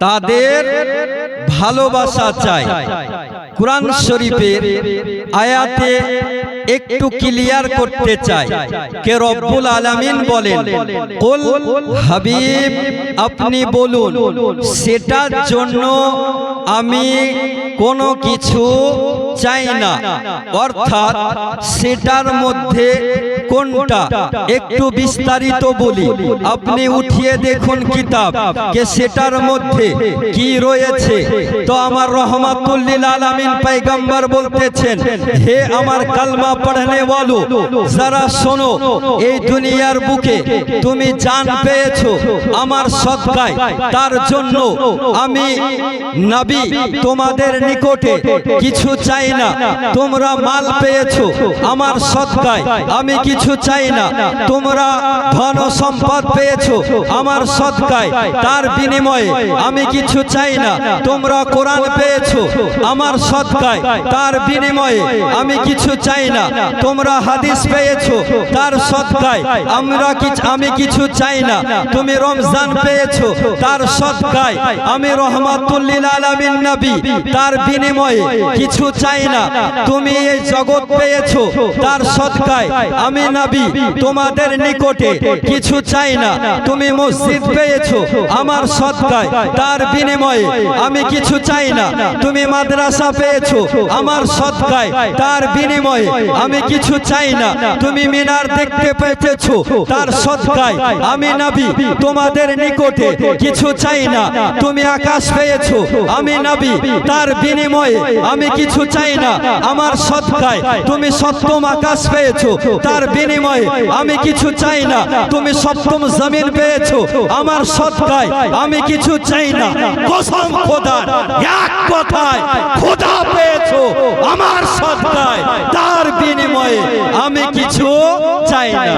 তাদের ভালোবাসা চাই। কোরআন শরীফের আয়াতে একটু ক্লিয়ার করতে চাই। কে রব্বুল আলামিন বলেন কুল হাবিব আপনি বলুন সেটার জন্য আমি কোনো কিছু চাই না। অর্থাৎ সেটার মধ্যে কোনটা? একটু বিস্তারিত বলি। আপনি উঠিয়ে দেখুন কিতাব কে সেটার মধ্যে কি রয়েছে। তো আমার রহমাতুল্লিল আলামিন পয়গম্বর বলতেছেন, হে আমার কালমা পড়নে বলো যারা শোনো, এই দুনিয়ার বুকে তুমি জান পেয়েছ, আমার সদকায় তার জন্য আমি নবী, তোমাদের নিকটে কিছু চাই না, তোমরা মাল পেয়েছ, আমার সদকায় আমি কিছু চাই না। তোমরা ধন সম্পদ পেয়েছ, আমার সদকায় তার বিনিময়ে। আমি কিছু চাই না। তোমরা কোরআন পেয়েছ, আমার সদকায় তার বিনিময়ে। আমি কিছু চাই না। তোমরা হাদিস পেয়েছ, তার সদকায় আমরা কিছু আমি কিছু চাই না। তুমি রমজান পেয়েছ, তার সদকায় আমি রহমাতুল্লিল আলামিন নবী, তার বিনিময়ে। কিছু চাই না। তুমি এই জগৎ পেয়েছ, তার সদকায় আমি নবী, তোমাদের নিকটে কিছু চাই না। তুমি মসজিদ পেয়েছ, আমার সদকায় তার বিনিময়ে আমি কিছু চাই না। তুমি মাদ্রাসা পেয়েছ, আমার সদকায় তার বিনিময়ে আমি কিছু চাই না। তুমি মিনার দেখতে পেয়েছ, তার সদকায় আমি নবী, তোমাদের নিকটে কিছু চাই না। তুমি আকাশ পেয়েছ, আমি নবী, তার বিনিময়ে আমি কিছু চাই না। আমার সদকায় তুমি সপ্তম আকাশ পেয়েছ, তার বিনিময়ে আমি কিছু চাই না। তুমি সপ্তম জমিন পেয়েছ। আমার সত্তায় আমি কিছু চাই না। কসম খোদার এক কথায় খোদা পেয়েছ আমার সত্তায় তার বিনিময়ে আমি কিছু চাই না।